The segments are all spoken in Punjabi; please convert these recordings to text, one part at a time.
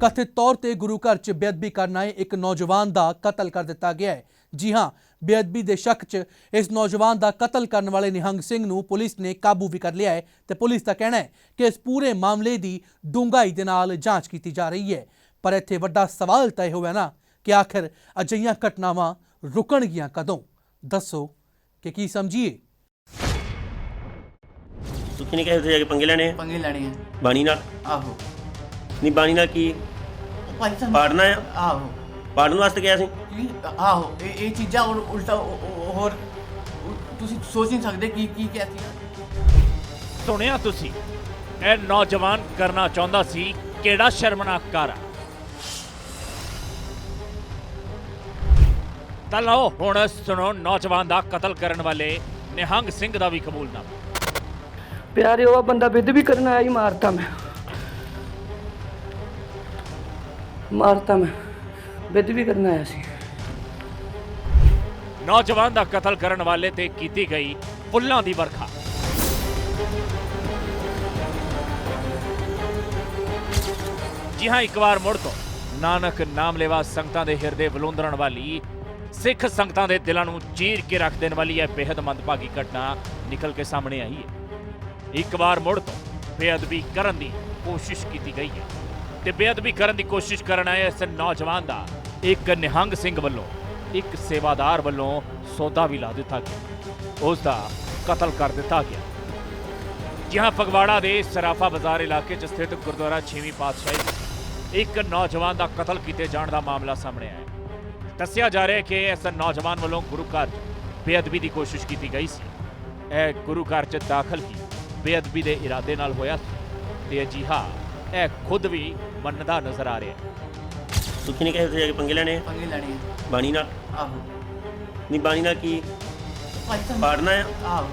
ਕਥਿਤ ਤੌਰ ਤੇ ਗੁਰੂ ਘਰ 'ਚ ਬੇਅਦਬੀ ਕਰਨ ਆਏ ਇੱਕ ਨੌਜਵਾਨ ਦਾ ਕਤਲ ਕਰ ਦਿੱਤਾ ਗਿਆ ਹੈ। ਜੀ ਹਾਂ ਬੇਅਦਬੀ ਦੇ ਸ਼ੱਕ 'ਚ ਇਸ ਨੌਜਵਾਨ ਦਾ ਕਤਲ ਕਰਨ ਵਾਲੇ ਨਿਹੰਗ ਸਿੰਘ ਨੂੰ ਪੁਲਿਸ ਨੇ ਕਾਬੂ ਵੀ ਕਰ ਲਿਆ ਹੈ ਤੇ ਪੁਲਿਸ ਦਾ ਕਹਿਣਾ ਹੈ ਕਿ ਇਸ ਪੂਰੇ ਮਾਮਲੇ ਦੀ ਡੂੰਘਾਈ ਦੇ ਨਾਲ ਜਾਂਚ ਕੀਤੀ ਜਾ ਰਹੀ ਹੈ। ਪਰ ਇੱਥੇ ਵੱਡਾ ਸਵਾਲ ਤਾਂ ਇਹ ਹੋਇਆ ਨਾ ਕਿ ਆਖਿਰ ਅਜਿਹੀਆਂ ਘਟਨਾਵਾਂ ਰੁਕਣਗੀਆਂ ਕਦੋਂ? ਦੱਸੋ ਕਿ ਕੀ ਸਮਝੀਏ? ਸੁੱਖੀ ਨੇ ਕਹੇ ਉੱਥੇ ਜਾ ਕੇ ਪੰਗੇ ਲੈਣੇ ਆ? ਪੰਗੇ ਲੈਣੇ ਆ। ਬਾਣੀ ਨਾਲ? ਆਹੋ। ਨਹੀਂ ਬਾਣੀ ਨਾਲ ਕੀ ਭਾਈ ਸਾਹਿਬ ਪਾੜਨਾ ਆ? ਆਹੋ। ਪਾੜਨ ਵਾਸਤੇ ਗਿਆ ਸੀ? ਆਹੋ ਇਹ ਇਹ ਚੀਜ਼ਾਂ ਹੋਰ ਉਲਟਾ ਉਹ- ਉਹ- ਹੋਰ ਤੁਸੀਂ ਸੋਚ ਨਹੀਂ ਸਕਦੇ ਕੀ ਕੀ ਕਿਹਾ ਸੀ। ਸੁਣਿਆ ਤੁਸੀਂ? ਇਹ ਨੌਜਵਾਨ ਕਰਨਾ ਚਾਹੁੰਦਾ ਸੀ ਕਿਹੜਾ ਸ਼ਰਮਨਾਕ ਕਾਰਾ ਤਾਂ ਲਓ ਹੁਣ ਸੁਣੋ ਨੌਜਵਾਨ ਦਾ ਕਤਲ ਕਰਨ ਵਾਲੇ ਨਿਹੰਗ ਸਿੰਘ ਦਾ ਵੀ ਕਬੂਲਨਾਮਾ। ਪਿਆਰੇ ਉਹ ਬੰਦਾ ਵਿਧ ਵੀ ਕਰਨ ਆਇਆ ਹੀ ਮਾਰਤਾ ਮੈਂ। ਮਾਰਤਾ ਮੈਂ। ਵਿਧ ਵੀ ਕਰਨ ਆਇਆ ਸੀ। ਨੌਜਵਾਨ ਦਾ ਕਤਲ ਕਰਨ ਵਾਲੇ ਤੇ ਕੀਤੀ ਗਈ ਫੁੱਲਾਂ ਦੀ ਵਰਖਾ। ਜੀ ਹਾਂ, ਇੱਕ ਵਾਰ ਮੁੜ ਤੋਂ ਨਾਨਕ ਨਾਮ ਲੈਵਾ ਸੰਗਤਾਂ ਦੇ ਹਿਰਦੇ ਬਲੁੰਦਰਨ ਵਾਲੀ, ਸਿੱਖ ਸੰਗਤਾਂ ਦੇ ਦਿਲਾਂ ਨੂੰ ਚੀਰ ਕੇ ਰੱਖ ਦੇਣ ਵਾਲੀ ਇਹ ਬੇहद ਮੰਦਭਾਗੀ ਘਟਨਾ ਨਿਕਲ ਕੇ ਸਾਹਮਣੇ ਆਈ ਹੈ। ਇੱਕ ਵਾਰ ਮੁੜ ਤੋਂ ਬੇਅਦਬੀ ਕਰਨ ਦੀ ਕੋਸ਼ਿਸ਼ ਕੀਤੀ ਗਈ ਹੈ। ਤੇ ਬੇਅਦਬੀ ਕਰਨ ਦੀ ਕੋਸ਼ਿਸ਼ ਕਰਨ ਆਏ ਇਸ ਨੌਜਵਾਨ ਦਾ। ਇੱਕ ਨਿਹੰਗ ਸਿੰਘ ਵੱਲੋਂ, ਇੱਕ ਸੇਵਾਦਾਰ ਵੱਲੋਂ ਸੌਦਾ ਵੀ ਲਾ ਦਿੱਤਾ ਗਿਆ। ਉਸ ਦਾ ਕਤਲ ਕਰ ਦਿੱਤਾ ਗਿਆ। ਜਿਹਾਂ ਫਗਵਾੜਾ ਦੇ ਸਰਾਫਾ ਬਾਜ਼ਾਰ ਇਲਾਕੇ 'ਚ ਸਥਿਤ ਗੁਰਦੁਆਰਾ ਛੇਵੀਂ ਪਾਤਸ਼ਾਹੀ ਇੱਕ ਨੌਜਵਾਨ ਦਾ ਕਤਲ ਕੀਤੇ ਜਾਣ ਦਾ ਮਾਮਲਾ ਸਾਹਮਣੇ ਆਇਆ। ਦੱਸਿਆ ਜਾ ਰਿਹਾ ਹੈ ਕਿ ਇਸ ਨੌਜਵਾਨ ਵੱਲੋਂ ਗੁਰੂ ਘਰ 'ਚ ਬੇਅਦਬੀ ਦੀ ਕੋਸ਼ਿਸ਼ ਕੀਤੀ ਗਈ ਸੀ। ਇਹ ਗੁਰੂ ਘਰ 'ਚ ਦਾਖਲ ਹੀ ਬੇਅਦਬੀ ਦੇ ਇਰਾਦੇ ਨਾਲ ਹੋਇਆ ਸੀ ਤੇ ਅਜਿਹਾ ਇਹ ਖੁਦ ਵੀ ਮੰਨਦਾ ਨਜ਼ਰ ਆ ਰਿਹਾ ਸੁੱਖੀ ਨੇ ਕਹੇ ਉੱਥੇ ਜਾ ਕੇ ਪੰਗੇ ਲੈਣੇ ਆ? ਪੰਗੇ ਲੈਣੇ ਆ। ਬਾਣੀ ਨਾਲ? ਆਹੋ। ਨਹੀਂ ਬਾਣੀ ਨਾਲ ਕੀ? ਭਾਈ ਪਾੜਨਾ ਆ? ਆਹੋ।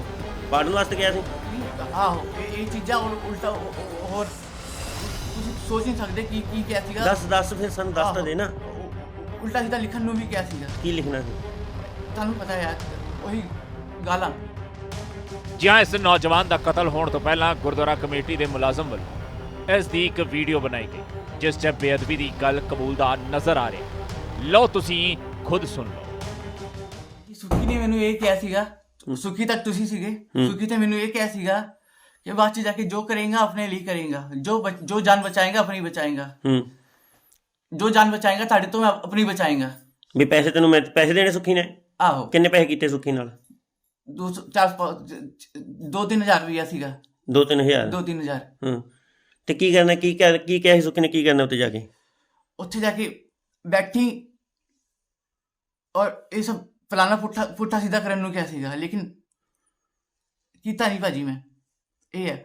ਪਾੜਨ ਵਾਸਤੇ ਗਿਆ ਸੀ? ਆਹੋ। ਇਹ ਇਹ ਚੀਜ਼ਾਂ ਹੋਰ ਉਲਟਾ ਉਹ- ਉਹ- ਹੋਰ ਤੁਸੀਂ ਸੋਚ ਨਹੀਂ ਸਕਦੇ ਕੀ ਕੀ ਕਿਹਾ ਸੀਗਾ? ਦੱਸ ਦੱਸ ਫਿਰ ਸਾਨੂੰ ਦੱਸ ਤਾਂ ਦੇ ਨਾ। ਆਹੋ, ਉਲਟਾ ਸਿੱਧਾ ਲਿਖਣ ਨੂੰ ਵੀ ਕਿਹਾ ਸੀਗਾ। ਕੀ ਲਿਖਣਾ ਸੀ? ਤੁਹਾਨੂੰ ਪਤਾ ਹੈ ਉਹੀ ਗਾਲਾਂ। ਜਿਹਾਂ ਇਸ ਨੌਜਵਾਨ ਦਾ ਕਤਲ ਹੋਣ ਤੋਂ ਪਹਿਲਾਂ ਗੁਰਦੁਆਰਾ ਕਮੇਟੀ ਦੇ ਮੁਲਾਜ਼ਮ ਵੱਲੋਂ ਇਸ ਦੀ ਇੱਕ ਵੀਡੀਓ ਬਣਾਈ ਗਈ ਜਿਸ 'ਚ ਬੇਅਦਬੀ ਦੀ ਗੱਲ ਕਬੂਲਦਾਰ ਨਜ਼ਰ ਆ ਰਹੀ ਲਓ ਤੁਸੀਂ ਖੁਦ ਸੁਣ ਲਓ। ਸੁਖੀ ਨੇ ਮੈਨੂੰ ਇਹ ਕਿਹਾ ਸੀਗਾ ਸੁਖੀ ਤੱਕ ਤੁਸੀਂ ਸੀਗੇ? ਸੁਖੀ ਤੇ ਮੈਨੂੰ ਇਹ ਕਿਹਾ ਸੀਗਾ ਕਿ ਬਾਅਦ ਚ ਜਾ ਕੇ ਜੋ ਕਰੇਗਾ ਆਪਣੇ ਲਈ ਕਰੇਗਾ। ਜੋ ਜੋ ਜਾਨ ਬਚਾਏਗਾ ਆਪਣੀ ਬਚਾਏਗਾ। ਹੂੰ। ਜੋ ਜਾਨ ਬਚਾਏਗਾ ਤੁਹਾਡੇ ਤੋਂ ਮੈਂ ਆਪਣੀ ਬਚਾਏਗਾ। ਵੀ ਪੈਸੇ ਤੈਨੂੰ ਮੈਂ ਪੈਸੇ ਦੇਣੇ ਸੁੱਖੀ ਨੇ? ਆਹੋ। ਕਿੰਨੇ ਪੈਸੇ ਕੀਤੇ ਸੁੱਖੀ ਨਾਲ? ਦੋ ਸੌ- ਚਾਰ ਸੌ- ਦੋ ਤਿੰਨ ਹਜ਼ਾਰ ਰੁਪਇਆ ਸੀਗਾ। 2-3000 ਦੋ ਤਿੰਨ ਹਜ਼ਾਰ। ਹੂੰ। ਤੇ ਕੀ ਕਰਨਾ ਕੀ ਕਹਿ ਕੀ ਕਿਹਾ ਸੁੱਖੀ ਨੇ ਕੀ ਕਰਨਾ ਉੱਤੇ ਜਾ ਕੇ? ਉੱਥੇ ਜਾ ਕੇ ਬੈਠੀ ਔਰ ਇਹ ਸਭ ਫਲਾਣਾ ਪੁੱਠਾ ਪੁੱਠਾ ਸਿੱਧਾ ਕਰਨ ਨੂੰ ਕਿਹਾ ਸੀਗਾ ਲੇਕਿਨ ਕੀਤਾ ਨਹੀਂ ਭਾਜੀ ਮੈਂ। ਇਹ ਹੈ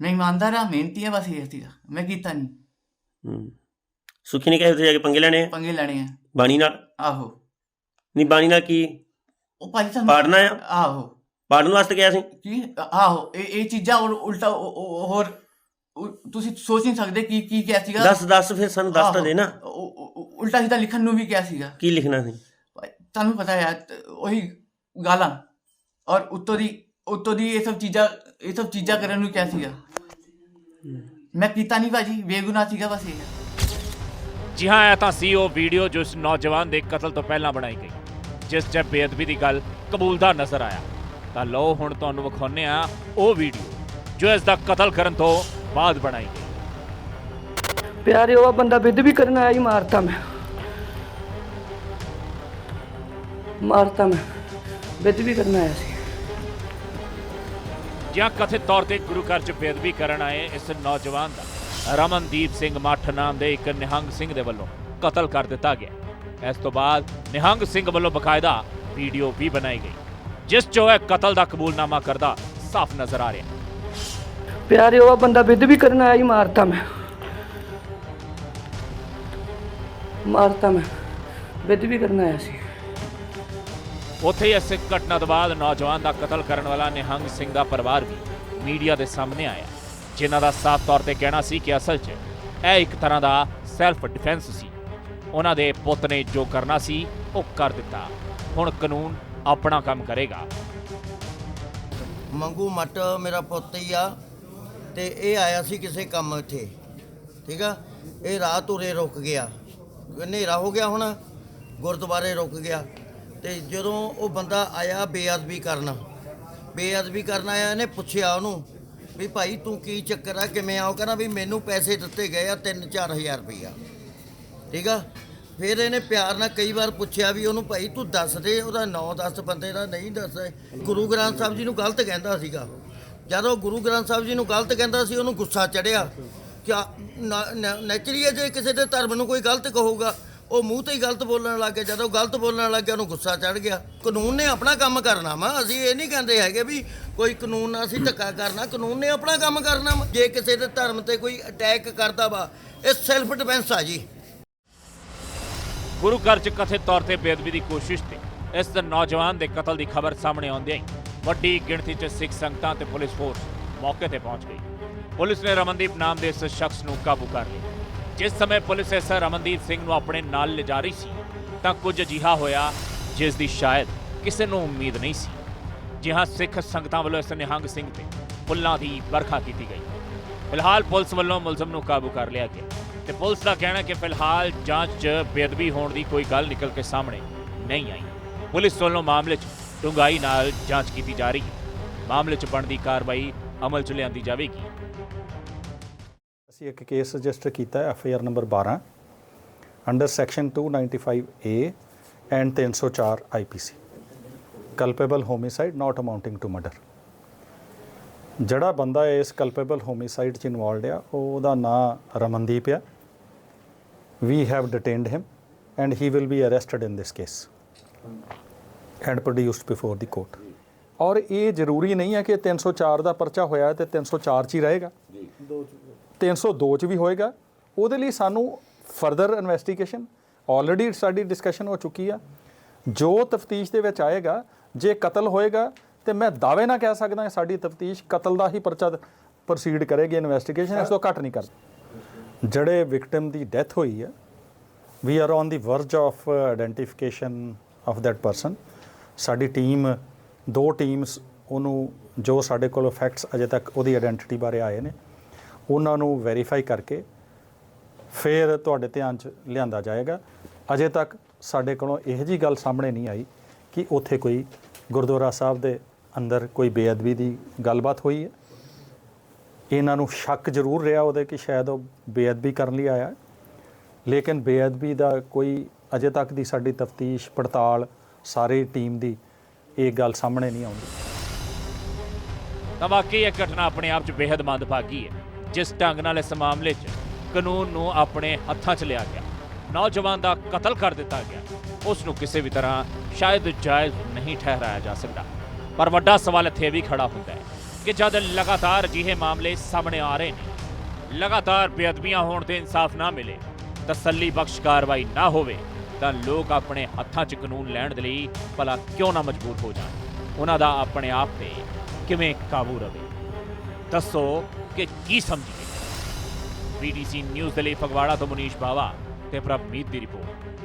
ਮੈਂ ਇਮਾਨਦਾਰ ਆ ਮਿਹਨਤੀ ਆ ਬਸ ਇਹ ਸੀਗਾ ਮੈਂ ਕੀਤਾ ਨਹੀਂ। ਹੂੰ। ਸੁੱਖੀ ਨੇ ਕਹੇ ਉੱਥੇ ਜਾ ਕੇ ਪੰਗੇ ਲੈਣੇ ਆ? ਪੰਗੇ ਲੈਣੇ ਆ। ਬਾਣੀ ਨਾਲ? ਆਹੋ। ਨਹੀਂ ਬਾਣੀ ਨਾਲ ਕੀ? ਉਹ ਭਾਜੀ ਸਾਹਿਬ ਪਾੜਨਾ ਆ? ਆਹੋ। ਪਾੜਨ ਵਾਸਤੇ ਗਿਆ ਸੀ? ਕੀ? ਆਹੋ ਇਹ ਇਹ ਚੀਜ਼ਾਂ ਹੋਰ ਉਲਟਾ ਹੋਰ ਤੁਸੀਂ ਸੋਚ ਨਹੀਂ ਸਕਦੇ ਕੀ ਕੀ ਕਿਹਾ ਸੀਗਾ? ਦੱਸ ਦੱਸ ਫਿਰ ਸਾਨੂੰ ਦੱਸ ਤਾਂ ਦੇ ਨਾ। ਉਲਟਾ ਸਿੱਧਾ ਲਿਖਣ ਨੂੰ ਵੀ ਕਿਹਾ ਸੀਗਾ। ਕੀ ਲਿਖਣਾ ਸੀ? ਤੁਹਾਨੂੰ ਪਤਾ ਹੈ ਉਹੀ ਗਾਲਾਂ। ਔਰ ਉੱਤੋਂ ਦੀ ਉੱਤੋਂ ਦੀ ਇਹ ਸਭ ਚੀਜ਼ਾਂ ਇਹ ਸਭ ਚੀਜ਼ਾਂ ਕਰਨ ਨੂੰ ਕਿਹਾ ਸੀਗਾ। ਮੈਂ ਕੀਤਾ ਨਹੀਂ ਭਾਜੀ ਬੇਗੁਨਾਹ ਸੀਗਾ ਬਸ ਇਹ। ਜੀ ਹਾਂ ਇਹ ਤਾਂ ਸੀ ਉਹ ਵੀਡੀਓ ਜੋ ਇਸ ਨੌਜਵਾਨ ਦੇ ਕਤਲ ਤੋਂ ਪਹਿਲਾਂ ਬਣਾਈ ਗਈ। ਜਿਸ 'ਚ ਬੇਅਦਬੀ ਦੀ ਗੱਲ ਕਬੂਲਦਾਰ ਨਜ਼ਰ ਆਇਆ। ਤਾਂ ਲਓ ਹੁਣ ਤੁਹਾਨੂੰ ਵਿਖਾਉਂਦੇ ਆ ਉਹ ਵੀਡੀਓ ਜੋ ਇਸ ਦਾ ਕਤਲ ਕਰਨ ਤੋਂ ਬਾਅਦ ਬਣਾਈ। ਪਿਆਰੇ ਉਹ ਬੰਦਾ ਵਿਧ ਵੀ ਕਰਨ ਆਇਆ ਹੀ ਮਾਰਤਾ ਮੈਂ। ਮਾਰਤਾ ਮੈਂ। ਵਿਧ ਵੀ ਕਰਨ ਆਇਆ ਸੀ। ਜਾਂ ਕਥਿਤ ਤੌਰ ਤੇ ਗੁਰੂ ਘਰ 'ਚ ਬੇਅਦਬੀ ਕਰਨ ਆਏ ਇਸ ਨੌਜਵਾਨ ਦਾ। ਰਮਨਦੀਪ ਸਿੰਘ ਮੱਠ ਨਾਮ ਦੇ ਇੱਕ ਨਿਹੰਗ ਸਿੰਘ ਦੇ ਵੱਲੋਂ ਕਤਲ ਕਰ ਦਿੱਤਾ ਗਿਆ। ਇਸ ਤੋਂ ਬਾਅਦ ਨਿਹੰਗ ਸਿੰਘ ਵੱਲੋਂ ਬਕਾਇਦਾ ਵੀਡੀਓ ਵੀ ਬਣਾਈ ਗਈ ਜਿਸ 'ਚ ਉਹ ਇਹ ਕਤਲ ਦਾ ਕਬੂਲਨਾਮਾ ਕਰਦਾ ਸਾਫ਼ ਨਜ਼ਰ ਆ ਰਿਹਾ। ਪਿਆਰੇ ਉਹ ਬੰਦਾ ਵਿਧ ਵੀ ਕਰਨ ਆਇਆ ਹੀ ਮਾਰਤਾ ਮੈਂ। ਮਾਰਤਾ ਮੈਂ। ਵਿਧ ਵੀ ਕਰਨ ਆਇਆ ਸੀ। ਉੱਥੇ ਹੀ ਇਸ ਘਟਨਾ ਤੋਂ ਬਾਅਦ ਨੌਜਵਾਨ ਦਾ ਕਤਲ ਕਰਨ ਵਾਲਾ ਨਿਹੰਗ ਸਿੰਘ ਦਾ ਪਰਿਵਾਰ ਵੀ ਮੀਡੀਆ ਦੇ ਸਾਹਮਣੇ ਆਇਆ। ਜਿਨ੍ਹਾਂ ਦਾ ਸਾਫ਼ ਤੌਰ ਤੇ ਕਹਿਣਾ ਸੀ ਕਿ ਅਸਲ 'ਚ ਇਹ ਇੱਕ ਤਰ੍ਹਾਂ ਦਾ ਸੈਲਫ ਡਿਫੈਂਸ ਸੀ। ਉਹਨਾਂ ਦੇ ਪੁੱਤ ਨੇ ਜੋ ਕਰਨਾ ਸੀ ਉਹ ਕਰ ਦਿੱਤਾ। ਹੁਣ ਕਾਨੂੰਨ ਆਪਣਾ ਕੰਮ ਕਰੇਗਾ। ਮੰਗੂ ਮੱਟ ਮੇਰਾ ਪੁੱਤ ਹੀ ਆ। ਤੇ ਇਹ ਆਇਆ ਸੀ ਕਿਸੇ ਕੰਮ ਇੱਥੇ, ਠੀਕ ਆ? ਇਹ ਰਾਤ ਉਰੇ ਰੁਕ ਗਿਆ। ਹਨੇਰਾ ਹੋ ਗਿਆ ਹੁਣ, ਗੁਰਦੁਆਰੇ ਰੁਕ ਗਿਆ। ਤੇ ਜਦੋਂ ਉਹ ਬੰਦਾ ਆਇਆ ਬੇਅਦਬੀ ਕਰਨ ਬੇਅਦਬੀ ਕਰਨ ਆਇਆ, ਇਹਨੇ ਪੁੱਛਿਆ ਉਹਨੂੰ ਵੀ ਭਾਈ ਤੂੰ ਕੀ ਚੱਕਰ ਆ, ਕਿਵੇਂ ਆ? ਉਹ ਕਹਿੰਦਾ ਵੀ ਮੈਨੂੰ ਪੈਸੇ ਦਿੱਤੇ ਗਏ ਆ 3-4000 ਰੁਪਈਆ। ਠੀਕ ਆ? ਫਿਰ ਇਹਨੇ ਪਿਆਰ ਨਾਲ ਕਈ ਵਾਰ ਪੁੱਛਿਆ ਵੀ ਉਹਨੂੰ, ਭਾਈ ਤੂੰ ਦੱਸ ਦੇ, ਉਹਦਾ ਨਾਂ ਦੱਸ, ਬੰਦੇ ਦਾ ਨਹੀਂ ਦੱਸਦਾ ਗੁਰੂ ਗ੍ਰੰਥ ਸਾਹਿਬ ਜੀ ਨੂੰ ਗਲਤ ਕਹਿੰਦਾ ਸੀਗਾ। ਜਦੋਂ ਗੁਰੂ ਗ੍ਰੰਥ ਸਾਹਿਬ ਜੀ ਨੂੰ ਗਲਤ ਕਹਿੰਦਾ ਸੀ, ਉਹਨੂੰ ਗੁੱਸਾ ਚੜਿਆ ਕਿਆ ਨੈਚੁਰਲੀ ਜੇ ਕਿਸੇ ਦੇ ਧਰਮ ਨੂੰ ਕੋਈ ਗਲਤ ਕਹੂਗਾ, ਉਹ ਮੂੰਹ ਤੇ ਹੀ ਗਲਤ ਬੋਲਣ ਲੱਗ ਗਿਆ। ਜਦੋਂ ਗਲਤ ਬੋਲਣ ਲੱਗ ਗਿਆ, ਉਹਨੂੰ ਗੁੱਸਾ ਚੜ ਗਿਆ। ਕਾਨੂੰਨ ਨੇ ਆਪਣਾ ਕੰਮ ਕਰਨਾ ਵਾ। ਅਸੀਂ ਇਹ ਨਹੀਂ ਕਹਿੰਦੇ ਹੈਗੇ ਵੀ ਕੋਈ ਕਾਨੂੰਨ ਨਾਲ ਅਸੀਂ ਧੱਕਾ ਕਰਨਾ। ਕਾਨੂੰਨ ਨੇ ਆਪਣਾ ਕੰਮ ਕਰਨਾ ਵਾ। ਜੇ ਕਿਸੇ ਦੇ ਧਰਮ ਤੇ ਕੋਈ ਅਟੈਕ ਕਰਦਾ ਵਾ, ਇਹ ਸੈਲਫ ਡਿਫੈਂਸ ਆ ਜੀ। ਗੁਰੂ ਘਰ 'ਚ ਕਥਿਤ ਤੌਰ ਤੇ ਬੇਅਦਬੀ ਦੀ ਕੋਸ਼ਿਸ਼ ਤੇ ਇਸ ਨੌਜਵਾਨ ਦੇ ਕਤਲ ਦੀ ਖਬਰ ਸਾਹਮਣੇ ਆਉਂਦਿਆਂ ਹੀ ਵੱਡੀ ਗਿਣਤੀ 'ਚ ਸਿੱਖ ਸੰਗਤਾਂ ਤੇ ਪੁਲਿਸ ਫੋਰਸ ਮੌਕੇ ਤੇ ਪਹੁੰਚ ਗਈ। ਪੁਲਿਸ ਨੇ ਰਮਨਦੀਪ ਨਾਮ ਦੇ ਇਸ ਸ਼ਖਸ ਨੂੰ ਕਾਬੂ ਕਰ ਲਿਆ। ਜਿਸ ਸਮੇਂ ਪੁਲਿਸ ਇਸ ਰਮਨਦੀਪ ਸਿੰਘ ਨੂੰ ਆਪਣੇ ਨਾਲ ਲਿਜਾ ਰਹੀ ਸੀ, ਤਾਂ ਕੁਝ ਅਜਿਹਾ ਹੋਇਆ ਜਿਸ ਦੀ ਸ਼ਾਇਦ ਕਿਸੇ ਨੂੰ ਉਮੀਦ ਨਹੀਂ ਸੀ। ਜਿਹਾਂ ਸਿੱਖ ਸੰਗਤਾਂ ਵੱਲੋਂ ਇਸ ਨਿਹੰਗ ਸਿੰਘ ਤੇ ਪੁੱਲਾਂ ਦੀ ਵਰਖਾ ਕੀਤੀ ਗਈ। ਫਿਲਹਾਲ ਪੁਲਿਸ ਵੱਲੋਂ ਮੁਲਜ਼ਮ ਨੂੰ ਕਾਬੂ ਕਰ ਲਿਆ ਗਿਆ ਤੇ ਪੁਲਿਸ ਦਾ ਕਹਿਣਾ ਹੈ ਕਿ ਫਿਲਹਾਲ ਜਾਂਚ 'ਚ ਬੇਅਦਬੀ ਹੋਣ ਦੀ ਕੋਈ ਗੱਲ ਨਿਕਲ ਕੇ ਸਾਹਮਣੇ ਨਹੀਂ ਆਈ। ਪੁਲਿਸ ਵੱਲੋਂ ਮਾਮਲੇ 'ਚ ਡੂੰਘਾਈ ਨਾਲ ਜਾਂਚ ਕੀਤੀ ਜਾ ਰਹੀ ਹੈ। ਮਾਮਲੇ 'ਚ ਬਣਦੀ ਕਾਰਵਾਈ ਅਮਲ 'ਚ ਲਿਆਂਦੀ ਜਾਵੇਗੀ। ਅਸੀਂ ਇੱਕ ਕੇਸ ਰਜਿਸਟਰ ਕੀਤਾ ਹੈ, F I R number 12 under section 295 A and 304 C culpable homicide not amounting to murder ਜਿਹੜਾ ਬੰਦਾ ਇਸ ਕਲਪੇਬਲ ਹੋਮਿਸਾਈਡ ਚ ਇਨਵੋਲਡ ਆ ਉਹਦਾ ਨਾਂ ਰਮਨਦੀਪ ਆ। We have detained him and he will be arrested in this case and produced before the court ਔਰ ਇਹ ਜ਼ਰੂਰੀ ਨਹੀਂ ਹੈ ਕਿ 304 ਦਾ ਪਰਚਾ ਹੋਇਆ ਹੈ ਤੇ 304 ਚ ਹੀ ਰਹੇਗਾ 302 ਚ ਵੀ ਹੋਏਗਾ ਉਹਦੇ ਲਈ ਸਾਨੂੰ ਫਰਦਰ ਇਨਵੈਸਟੀਗੇਸ਼ਨ ਆਲਰੇਡੀ ਸਾਡੀ ਡਿਸਕਸ਼ਨ ਹੋ ਚੁੱਕੀ ਆ ਜੋ ਤਫਤੀਸ਼ ਦੇ ਵਿੱਚ ਆਏਗਾ ਜੇ ਕਤਲ ਹੋਏਗਾ ਤੇ ਮੈਂ ਦਾਅਵੇ ਨਾਲ ਕਹਿ ਸਕਦਾ ਸਾਡੀ ਤਫਤੀਸ਼ ਕਤਲ ਦਾ ਹੀ ਪਰਚਾ ਪ੍ਰੋਸੀਡ ਕਰੇਗੀ ਇਨਵੈਸਟੀਗੇਸ਼ਨ ਇਸ ਤੋਂ ਘੱਟ ਨਹੀਂ ਕਰ ਜਿਹੜੇ ਵਿਕਟਮ ਦੀ ਡੈਥ ਹੋਈ ਹੈ we are on the verge of identification of that person ਸਾਡੀ ਟੀਮ, ਦੋ ਟੀਮਸ, ਉਹਨੂੰ ਜੋ ਸਾਡੇ ਕੋਲ ਫੈਕਟਸ ਅਜੇ ਤੱਕ ਉਹਦੀ ਆਇਡੈਂਟੀਟੀ ਬਾਰੇ ਆਏ ਨੇ, ਉਹਨਾਂ ਨੂੰ ਵੈਰੀਫਾਈ ਕਰਕੇ ਫਿਰ ਤੁਹਾਡੇ ਧਿਆਨ 'ਚ ਲਿਆਂਦਾ ਜਾਏਗਾ। ਅਜੇ ਤੱਕ ਸਾਡੇ ਕੋਲੋਂ ਇਹੋ ਜੀ ਗੱਲ ਸਾਹਮਣੇ ਨਹੀਂ ਆਈ ਕਿ ਉੱਥੇ ਕੋਈ ਗੁਰਦੁਆਰਾ ਸਾਹਿਬ ਦੇ ਅੰਦਰ ਕੋਈ ਬੇਅਦਬੀ ਦੀ ਗੱਲਬਾਤ ਹੋਈ ਹੈ। ਇਹਨਾਂ ਨੂੰ ਸ਼ੱਕ ਜ਼ਰੂਰ ਰਿਹਾ ਉਹਦੇ ਕਿ ਸ਼ਾਇਦ ਉਹ ਬੇਅਦਬੀ ਕਰਨ ਲਈ ਆਇਆ ਲੇਕਿਨ ਬੇਅਦਬੀ ਦਾ ਕੋਈ ਅਜੇ ਤੱਕ ਦੀ ਸਾਡੀ ਤਫਤੀਸ਼, ਪੜਤਾਲ ਸਾਰੀ ਟੀਮ ਦੀ ਇਹ ਗੱਲ ਸਾਹਮਣੇ ਨਹੀਂ ਆਉਂਦੀ। ਤਾਂ ਵਾਕਈ ਇਹ ਘਟਨਾ ਆਪਣੇ ਆਪ 'ਚ ਬੇहद ਮੰਦਭਾਗੀ ਹੈ, ਜਿਸ ਢੰਗ ਨਾਲ ਇਸ ਮਾਮਲੇ 'ਚ ਕਾਨੂੰਨ ਨੂੰ ਆਪਣੇ ਹੱਥਾਂ 'ਚ ਲਿਆ ਗਿਆ, ਨੌਜਵਾਨ ਦਾ ਕਤਲ ਕਰ ਦਿੱਤਾ ਗਿਆ, ਉਸ ਨੂੰ ਕਿਸੇ ਵੀ ਤਰ੍ਹਾਂ ਸ਼ਾਇਦ ਜਾਇਜ਼ ਨਹੀਂ ਠਹਿਰਾਇਆ ਜਾ ਸਕਦਾ। ਪਰ ਵੱਡਾ ਸਵਾਲ ਇੱਥੇ ਵੀ ਖੜਾ ਹੁੰਦਾ ਹੈ ਕਿ ਜਦ ਲਗਾਤਾਰ ਅਜਿਹੇ ਮਾਮਲੇ ਸਾਹਮਣੇ ਆ ਰਹੇ ਨੇ, ਲਗਾਤਾਰ ਬੇਅਦਬੀਆਂ ਹੋਣ ਤੇ ਇਨਸਾਫ ਨਾ ਮਿਲੇ, ਤਸੱਲੀ ਬਖਸ਼ ਕਾਰਵਾਈ ਨਾ ਹੋਵੇ ਤਾਂ ਲੋਕ ਆਪਣੇ ਹੱਥਾਂ 'ਚ ਕਾਨੂੰਨ ਲੈਣ ਦੇ ਲਈ ਭਲਾ ਕਿਉਂ ਨਾ ਮਜਬੂਰ ਹੋ ਜਾਣ? ਉਹਨਾਂ ਦਾ ਆਪਣੇ ਆਪ ਤੇ ਕਿਵੇਂ ਕਾਬੂ ਰਵੇ? ਦੱਸੋ ਕਿ ਕੀ ਸਮਝੀਏ? ਬੀਡੀਸੀ ਨਿਊਜ਼ ਦੇ ਲਈ ਫਗਵਾੜਾ ਤੋਂ ਮਨੀਸ਼ ਬਾਵਾ ਤੇ ਪ੍ਰਭਮੀਤ ਦੀ ਰਿਪੋਰਟ।